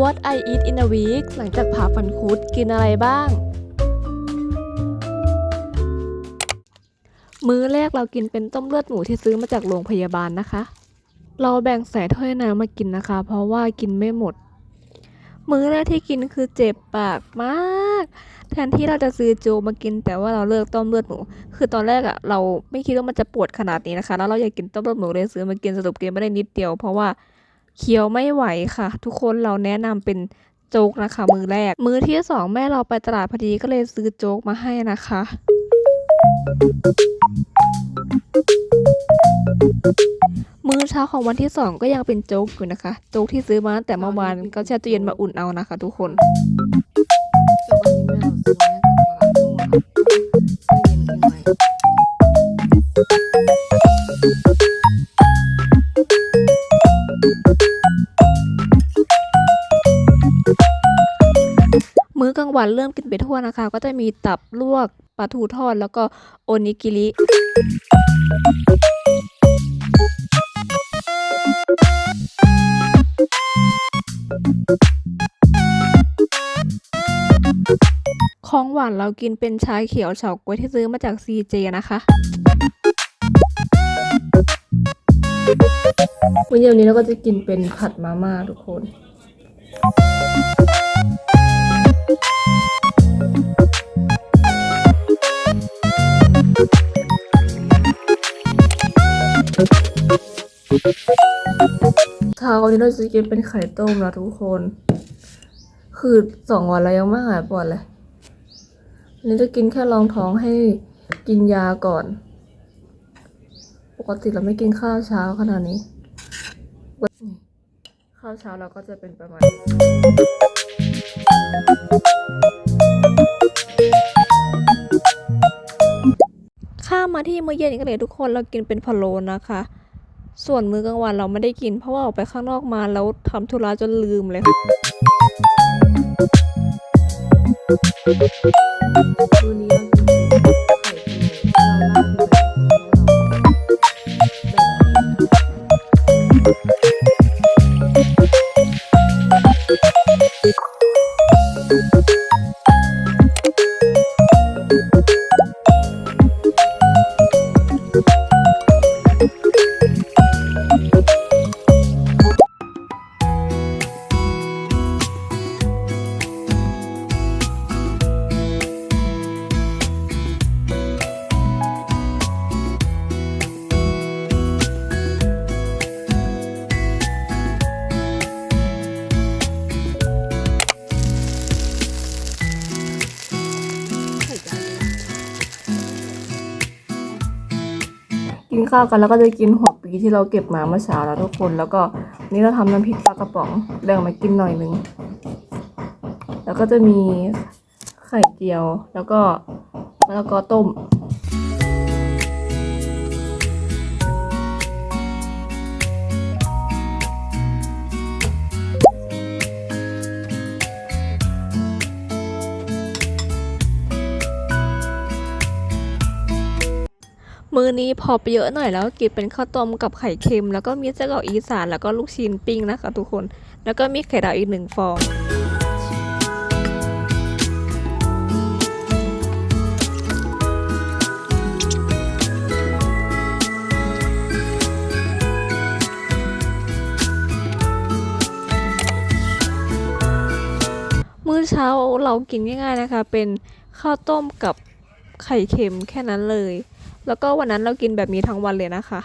What I eat in a week หลังจากผ่าฟันคุดกินอะไรบ้าง มื้อแรกเรากินเป็นต้มเลือดหมูที่ซื้อมาจากโรงพยาบาลนะคะ เราแบ่งใส่ถ้วยน้ำมากินนะคะ เพราะว่ากินไม่หมด มื้อแรกที่กินคือเจ็บปากมาก แทนที่เราจะซื้อโจกมากิน แต่ว่าเราเลือกต้มเลือดหมู คือตอนแรกอะเราไม่คิดว่ามันจะปวดขนาดนี้นะคะ แล้วเราอยากกินต้มเลือดหมูเลยซื้อมากินสรุปกินไม่ได้นิดเดียว เพราะว่า เคี้ยวไม่ไหวค่ะ ทุกคนเราแนะนำเป็นโจ๊กนะคะ มือแรก มือที่สองแม่เราไปตลาดพอดีก็เลยซื้อโจ๊กมาให้นะคะมื้อเช้าของวันที่สองก็ยังเป็นโจ๊กอยู่นะคะ โจ๊กที่ซื้อมาแต่เมื่อวานก็แช่ตู้เย็นมาอุ่นเอานะคะ ทุกคนโจ๊กอันนี้แม่เราซื้อมาจากตลาดนู่นนะคะตู้เย็นอีกหน่อย มื้อกลางวันเริ่มกินไปทั่วนะคะ ก็จะมีตับลวกปลาทูทอดแล้วก็โอนิกิริของหวานเรากินเป็นชาเขียวเฉาก๊วยที่ซื้อมาจาก CJ นะคะวันเย็นนี้เราก็จะกินเป็นผัดมาม่าทุกคน เช้าวันนี้เราจะกินเป็นไข่ต้มนะทุกคน คือสองวันแล้วยังไม่หายปวดเลยอันนี้จะกินแค่รองท้องให้กินยาก่อน ปกติเราไม่กินข้าวเช้าขนาดนี้ ข้าวเช้าเราก็จะเป็นประมาณข้ามมาที่มื้อเย็นกันเลยทุกคนเรากินเป็นพะโล้นะคะ ส่วนมื้อกลางวันเราไม่ได้กิน เพราะว่าออกไปข้างนอกมาแล้วทำธุระจนลืมเลยค่ะ กินข้าวกันแล้วก็จะกินหัวปีที่เราเก็บมาเมื่อเช้าแล้วทุกคน แล้วก็นี่เราทำน้ำพริกปลากระป๋องแบ่งมากินหน่อยนึง แล้วก็จะมีไข่เจียว แล้วก็มะละกอต้ม มื้อนี้พอไปเยอะหน่อยแล้วกินเป็นข้าวต้มกับไข่เค็ม แล้วก็มีไส้กรอกอีสานแล้วก็ลูกชิ้นปิ้งนะคะทุกคน แล้วก็มีไข่ดาวอีกหนึ่งฟองมื้อเช้าเรากินง่ายๆนะคะ เป็นข้าวต้มกับไข่เค็มแค่นั้นเลย แล้วก็วันนั้นเรากินแบบนี้ทั้งวันเลยนะคะ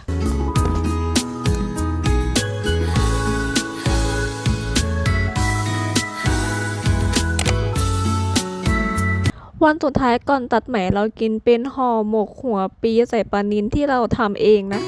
วันสุดท้ายก่อนตัดไหมเรากินเป็นห่อหมกหัวปีใส่ปลานินที่เราทำเองนะ